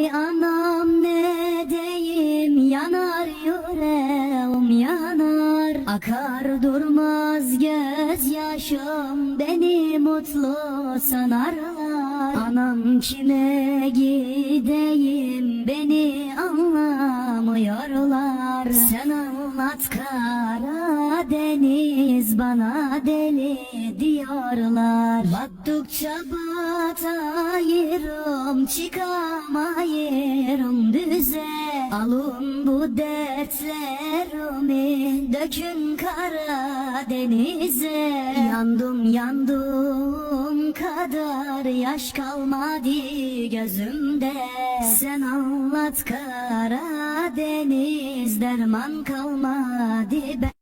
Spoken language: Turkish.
Oy anam ne diyeyim yanar yüreğim yanar. Akar durmaz gözyaşım beni mutlu sanarlar. Anam kime gideyim beni anlamıyorlar. Sen anlat Karadeniz bana deli diyorlar. Baktıkça batayırım çıkamayırım düze. Alın bu dertlerimi dökün Karadeniz'e Yandım yandım kadar yaş kalmadı gözümde. Sen anlat Karadeniz derman kalmadı ben